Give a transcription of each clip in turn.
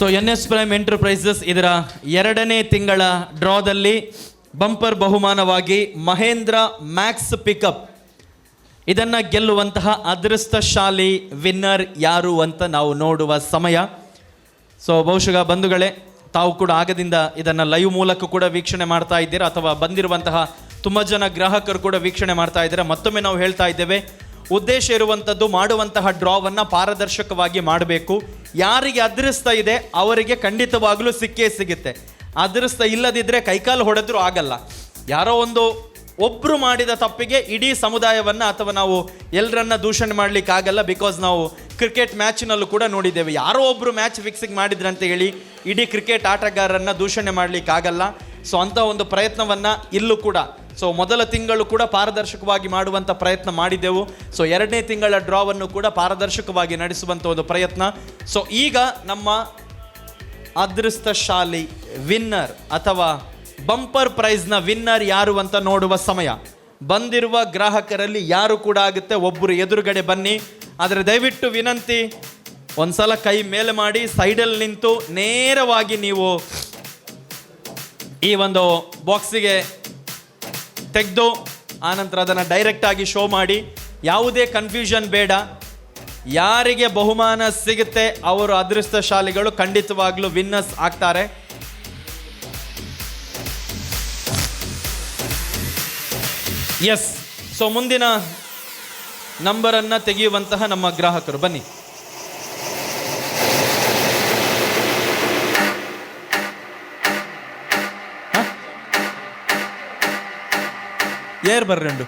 So N S prime enterprises ಇದರ ಎರಡನೇ ತಿಂಗಳ ಡ್ರಾದಲ್ಲಿ ಬಂಪರ್ ಬಹುಮಾನವಾಗಿ ಮಹೇಂದ್ರ ಮ್ಯಾಕ್ಸ್ ಪಿಕಪ್ ಇದನ್ನು ಗೆಲ್ಲುವಂತಹ ಅದೃಷ್ಟಶಾಲಿ ವಿನ್ನರ್ ಯಾರು ಅಂತ ನಾವು ನೋಡುವ ಸಮಯ. ಸೊ ಬಹುಶಃ ಬಂಧುಗಳೇ, ತಾವು ಕೂಡ ಆಗದಿಂದ ಇದನ್ನು ಲೈವ್ ಮೂಲಕ ಕೂಡ ವೀಕ್ಷಣೆ ಮಾಡ್ತಾ ಇದ್ದೀರಾ ಅಥವಾ ಬಂದಿರುವಂತಹ ತುಂಬ ಜನ ಗ್ರಾಹಕರು ಕೂಡ ವೀಕ್ಷಣೆ ಮಾಡ್ತಾ ಇದ್ದೀರಾ? ಮತ್ತೊಮ್ಮೆ ನಾವು ಹೇಳ್ತಾ ಇದ್ದೇವೆ ಉದ್ದೇಶ ಇರುವಂಥದ್ದು ಮಾಡುವಂತಹ ಡ್ರಾವನ್ನು ಪಾರದರ್ಶಕವಾಗಿ ಮಾಡಬೇಕು. ಯಾರಿಗೆ ಅದೃಷ್ಟ ಇದೆ, ಅವರಿಗೆ ಖಂಡಿತವಾಗಲೂ ಸಿಕ್ಕೇ ಸಿಗುತ್ತೆ. ಅದೃಷ್ಟ ಇಲ್ಲದಿದ್ದರೆ ಕೈಕಾಲು ಹೊಡೆದ್ರೂ ಆಗಲ್ಲ. ಯಾರೋ ಒಂದು ಒಬ್ಬರು ಮಾಡಿದ ತಪ್ಪಿಗೆ ಇಡೀ ಸಮುದಾಯವನ್ನು ಅಥವಾ ನಾವು ಎಲ್ಲರನ್ನ ದೂಷಣೆ ಮಾಡ್ಲಿಕ್ಕೆ ಆಗಲ್ಲ ಬಿಕಾಸ್ ನಾವು ಕ್ರಿಕೆಟ್ ಮ್ಯಾಚಿನಲ್ಲೂ ಕೂಡ ನೋಡಿದ್ದೇವೆ. ಯಾರೋ ಒಬ್ರು ಮ್ಯಾಚ್ ಫಿಕ್ಸಿಂಗ್ ಮಾಡಿದ್ರಂತ ಹೇಳಿ ಇಡೀ ಕ್ರಿಕೆಟ್ ಆಟಗಾರರನ್ನು ದೂಷಣೆ ಮಾಡಲಿಕ್ಕಾಗಲ್ಲ ಸೊ ಅಂಥ ಒಂದು ಪ್ರಯತ್ನವನ್ನು ಇಲ್ಲೂ ಕೂಡ ಸೊ ಮೊದಲ ತಿಂಗಳು ಕೂಡ ಪಾರದರ್ಶಕವಾಗಿ ಮಾಡುವಂಥ ಪ್ರಯತ್ನ ಮಾಡಿದೆವು ಸೊ ಎರಡನೇ ತಿಂಗಳ ಡ್ರಾವನ್ನು ಕೂಡ ಪಾರದರ್ಶಕವಾಗಿ ನಡೆಸುವಂಥ ಒಂದು ಪ್ರಯತ್ನ. ಸೊ ಈಗ ನಮ್ಮ ಅದೃಷ್ಟಶಾಲಿ ವಿನ್ನರ್ ಅಥವಾ ಬಂಪರ್ ಪ್ರೈಸ್ನ ವಿನ್ನರ್ ಯಾರು ಅಂತ ನೋಡುವ ಸಮಯ. ಬಂದಿರುವ ಗ್ರಾಹಕರಲ್ಲಿ ಯಾರು ಕೂಡ ಆಗುತ್ತೆ? ಒಬ್ಬರು ಎದುರುಗಡೆ ಬನ್ನಿ. ಆದರೆ ದಯವಿಟ್ಟು ವಿನಂತಿ, ಒಂದ್ಸಲ ಕೈ ಮೇಲೆ ಮಾಡಿ ಸೈಡಲ್ಲಿ ನಿಂತು, ನೇರವಾಗಿ ನೀವು ಈ ಒಂದು ಬಾಕ್ಸಿಗೆ ತೆಗೆದು ಆನಂತರ ಅದನ್ನು ಡೈರೆಕ್ಟಾಗಿ ಶೋ ಮಾಡಿ. ಯಾವುದೇ ಕನ್ಫ್ಯೂಷನ್ ಬೇಡ. ಯಾರಿಗೆ ಬಹುಮಾನ ಸಿಗುತ್ತೆ ಅವರು ಅದೃಷ್ಟಶಾಲಿಗಳು ಖಂಡಿತವಾಗ್ಲೂ ವಿನ್ನರ್ಸ್ ಆಗ್ತಾರೆ. ಎಸ್ ಸೊ ಮುಂದಿನ ನಂಬರನ್ನು ತೆಗೆಯುವಂತಹ ನಮ್ಮ ಗ್ರಾಹಕರು ಬನ್ನಿ. జేర్బర్ రెండు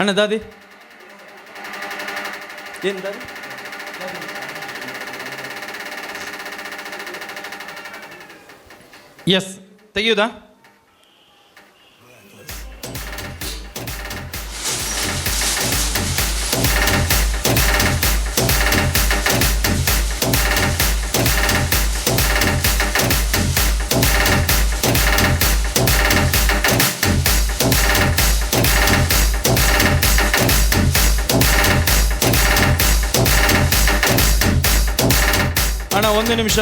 అన్న దాది ఏం దాది ఎస్ తెయ్యదా ಅಣ್ಣ ಒಂದು ನಿಮಿಷ.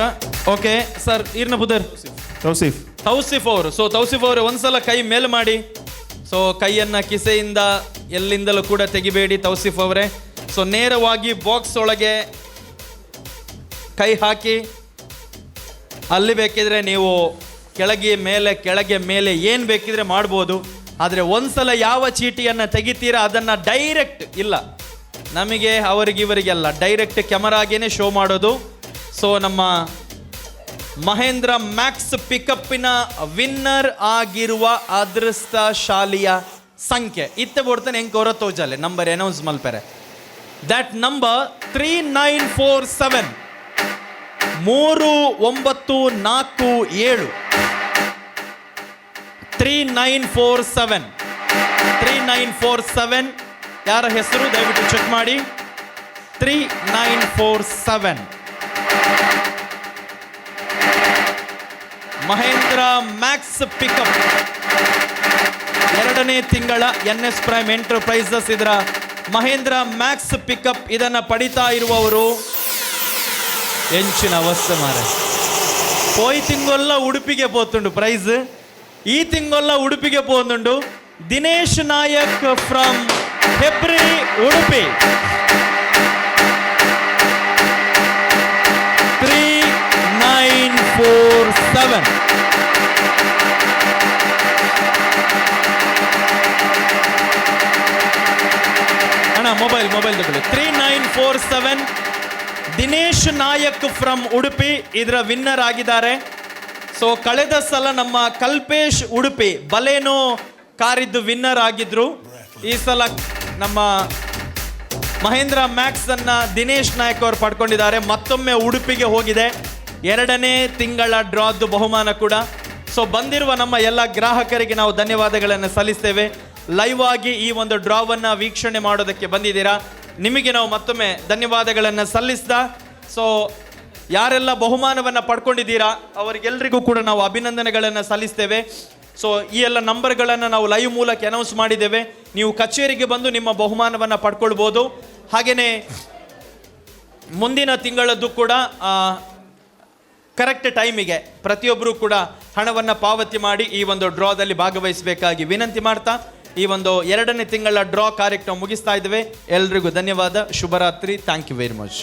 ಓಕೆ ಸರ್ ಇರ್ನ ಬುದರ್ ತೌಸಿಫ್. ತೌಸಿಫ್ ಅವರು. ಸೊ ತೌಸಿಫ್ ಅವರು ಒಂದ್ಸಲ ಕೈ ಮೇಲೆ ಮಾಡಿ. ಸೊ ಕೈಯನ್ನ ಕಿಸೆಯಿಂದ ಎಲ್ಲಿಂದಲೂ ಕೂಡ ತೆಗಿಬೇಡಿ ತೌಸಿಫ್ ಅವರೇ. ಸೊ ನೇರವಾಗಿ ಬಾಕ್ಸ್ ಒಳಗೆ ಕೈ ಹಾಕಿ. ಅಲ್ಲಿ ಬೇಕಿದ್ರೆ ನೀವು ಕೆಳಗೆ ಮೇಲೆ ಕೆಳಗೆ ಮೇಲೆ ಏನು ಬೇಕಿದ್ರೆ ಮಾಡ್ಬೋದು. ಆದರೆ ಒಂದ್ಸಲ ಯಾವ ಚೀಟಿಯನ್ನು ತೆಗಿತೀರಾ ಅದನ್ನು ಡೈರೆಕ್ಟ್ ಇಲ್ಲ. ನಮಗೆ ಅವರಿಗಿವರಿಗೆಲ್ಲ ಡೈರೆಕ್ಟ್ ಕ್ಯಾಮರಾಗೇನೆ ಶೋ ಮಾಡೋದು. ಸೊ ನಮ್ಮ ಮಹೇಂದ್ರ ಮ್ಯಾಕ್ಸ್ ಪಿಕಪ್ಪಿನ ವಿನ್ನರ್ ಆಗಿರುವ ಅದೃಷ್ಟಶಾಲಿಯ ಸಂಖ್ಯೆ. ಇತ್ತೆ ಬೋಡ್ತಾನೆ ಹೆಂಗೆ ಕೋರ ತೋಜಾಲೆ? ನಂಬರ್ ಅನೌನ್ಸ್ ಮಲ್ಪೆರೆ. That number three nine four seven ಮೂರು ಒಂಬತ್ತು ನಾಲ್ಕು ಏಳು. Three nine four seven three nine four seven ಯಾರ ಹೆಸರು? ದಯವಿಟ್ಟು ಚೆಕ್ ಮಾಡಿ. Three nine four seven Mahindra Maxx pickup ಎರಡನೇ ತಿಂಗಳ ಎನ್ ಎಸ್ ಪ್ರೈಮ್ ಎಂಟರ್ಪ್ರೈಸಸ್ ಇದರ ಮಹೇಂದ್ರ ಮ್ಯಾಕ್ಸ್ ಪಿಕಪ್ ಇದನ್ನ ಪಡಿತಾ ಇರುವವರು ಎಂಚಿನ ಅವಸ್ಥೆ ಮಾರ. ಪೋಯ್ ತಿಂಗೊಲ್ಲ ಉಡುಪಿಗೆ ಪೋತುಂಡು ಪ್ರೈಸ್ ಈ ತಿಂಗೊಲ್ಲ ಉಡುಪಿಗೆ ಪೋತುಂಡು ದಿನೇಶ್ ನಾಯಕ್ ಫ್ರಮ್ ಹೆಬ್ರಿ ಉಡುಪಿ ಸೆವೆನ್ ಅಣ್ಣ ಮೊಬೈಲ್ ಮೊಬೈಲ್ ತಗೊಳ್ಳಿ. Three nine four seven Dinesh Nayak from Udupi. ಇದರ ವಿನ್ನರ್ ಆಗಿದ್ದಾರೆ. ಸೊ ಕಳೆದ ಸಲ ನಮ್ಮ ಕಲ್ಪೇಶ್ ಉಡುಪಿ, ಬಲೇನೋ ಕಾರಿದ್ದು ವಿನ್ನರ್ ಆಗಿದ್ರು. ಈ ಸಲ ನಮ್ಮ ಮಹೇಂದ್ರ ಮ್ಯಾಕ್ಸ್ ಅನ್ನ ದಿನೇಶ್ ನಾಯಕ್ ಅವರು ಪಡ್ಕೊಂಡಿದ್ದಾರೆ. ಮತ್ತೊಮ್ಮೆ ಉಡುಪಿಗೆ ಹೋಗಿದೆ. ಎರಡನೇ ತಿಂಗಳ ಡ್ರಾದ್ದು ಬಹುಮಾನ ಕೂಡ. ಸೊ ಬಂದಿರುವ ನಮ್ಮ ಎಲ್ಲ ಗ್ರಾಹಕರಿಗೆ ನಾವು ಧನ್ಯವಾದಗಳನ್ನು ಸಲ್ಲಿಸ್ತೇವೆ. ಲೈವ್ ಆಗಿ ಈ ಒಂದು ಡ್ರಾವನ್ನು ವೀಕ್ಷಣೆ ಮಾಡೋದಕ್ಕೆ ಬಂದಿದ್ದೀರಾ? ನಿಮಗೆ ನಾವು ಮತ್ತೊಮ್ಮೆ ಧನ್ಯವಾದಗಳನ್ನು ಸಲ್ಲಿಸ್ತಾ ಸೊ ಯಾರೆಲ್ಲ ಬಹುಮಾನವನ್ನು ಪಡ್ಕೊಂಡಿದ್ದೀರಾ ಅವರಿಗೆಲ್ಲರಿಗೂ ಕೂಡ ನಾವು ಅಭಿನಂದನೆಗಳನ್ನು ಸಲ್ಲಿಸ್ತೇವೆ. ಸೊ ಈ ಎಲ್ಲ ನಂಬರ್ಗಳನ್ನು ನಾವು ಲೈವ್ ಮೂಲಕ ಅನೌನ್ಸ್ ಮಾಡಿದ್ದೇವೆ. ನೀವು ಕಚೇರಿಗೆ ಬಂದು ನಿಮ್ಮ ಬಹುಮಾನವನ್ನು ಪಡ್ಕೊಳ್ಬೋದು. ಹಾಗೆಯೇ ಮುಂದಿನ ತಿಂಗಳದ್ದು ಕೂಡ ಕರೆಕ್ಟ್ ಟೈಮಿಗೆ ಪ್ರತಿಯೊಬ್ಬರೂ ಕೂಡ ಹಣವನ್ನು ಪಾವತಿ ಮಾಡಿ ಈ ಒಂದು ಡ್ರಾದಲ್ಲಿ ಭಾಗವಹಿಸಬೇಕಾಗಿ ವಿನಂತಿ ಮಾಡ್ತಾ ಈ ಒಂದು ಎರಡನೇ ತಿಂಗಳ ಡ್ರಾ ಕಾರ್ಯಕ್ರಮ ಮುಗಿಸ್ತಾ ಇದ್ದೇವೆ. ಎಲ್ರಿಗೂ ಧನ್ಯವಾದ. ಶುಭರಾತ್ರಿ. Thank you very much